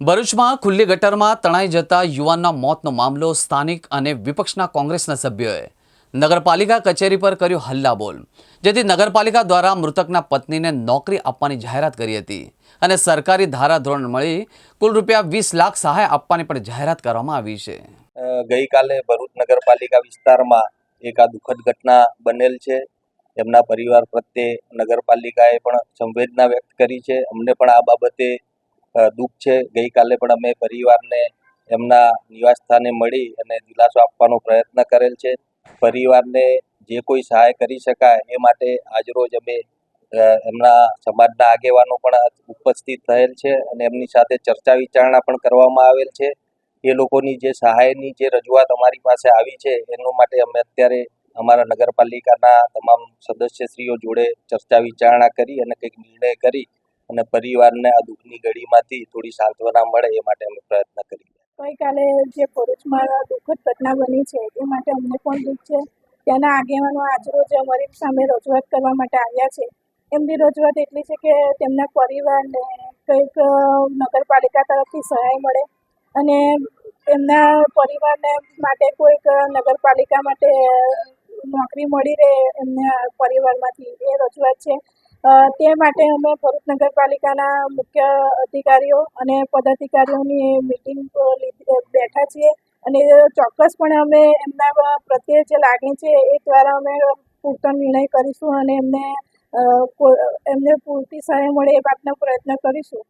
ભરૂચમાં ખુલ્લી ગટરમાં તણાઈ જતા યુવાનના મોતનો મામલો સ્થાનિક અને વિપક્ષના કોંગ્રેસના સભ્યોએ નગરપાલિકા કચેરી પર કર્યો હલ્લાબોલ, જેથી નગરપાલિકા દ્વારા મૃતકના પત્નીને નોકરી આપવાની જાહેરાત કરી હતી અને સરકારી ધારાધોરણ મળી કુલ રૂપિયા વીસ લાખ સહાય આપવાની પણ જાહેરાત કરવામાં આવી છે. ગઈકાલે ભરૂચ નગરપાલિકા વિસ્તારમાં એક આ દુઃખદ ઘટના બનેલ છે. એમના પરિવાર પ્રત્યે નગરપાલિકાએ પણ સંવેદના વ્યક્ત કરી છે. અમને પણ આ બાબતે દુઃખ છે. ગઈકાલે પણ અમે પરિવારને એમના નિવાસસ્થાને મળી અને દિલાસો આપવાનો પ્રયત્ન કરેલ છે. પરિવારને જે કોઈ સહાય કરી શકાય એ માટે આજરોજ અમે એમના સમાજના આગેવાનો પણ ઉપસ્થિત થયેલ છે અને એમની સાથે ચર્ચા વિચારણા પણ કરવામાં આવેલ છે. એ લોકોની જે સહાયની જે રજૂઆત અમારી પાસે આવી છે એનો માટે અમે અત્યારે અમારા નગરપાલિકાના તમામ સદસ્યશ્રીઓ જોડે ચર્ચા વિચારણા કરી અને કંઈક નિર્ણય કરી અને પરિવારને આ દુઃખની ઘડીમાંથી થોડી સાંત્વના મળે એ માટે અમે પ્રયત્ન કરીએ. ગઈકાલે જે ભરૂચમાં દુઃખદ ઘટના બની છે, એ માટે અમને પણ દુઃખ છે. ત્યાંના આગેવાનો આજરોજ અમારી સામે રજૂઆત કરવા માટે આવ્યા છે. એમની રજૂઆત એટલી છે કે તેમના પરિવારને કંઈક નગરપાલિકા તરફથી સહાય મળે અને એમના પરિવારને માટે કોઈક નગરપાલિકા માટે નોકરી મળી રહે એમના પરિવારમાંથી, એ રજૂઆત છે. તે માટે અમે ભરૂચ નગરપાલિકાના મુખ્ય અધિકારીઓ અને પદાધિકારીઓની મિટિંગ બેઠા છીએ. અને ચોક્કસપણે અમે એમના પ્રત્યે જે લાગણી છે એ દ્વારા અમે પૂરતો નિર્ણય કરીશું અને એમને એમને પૂરતી સહાય મળે એ વાતનો પ્રયત્ન કરીશું.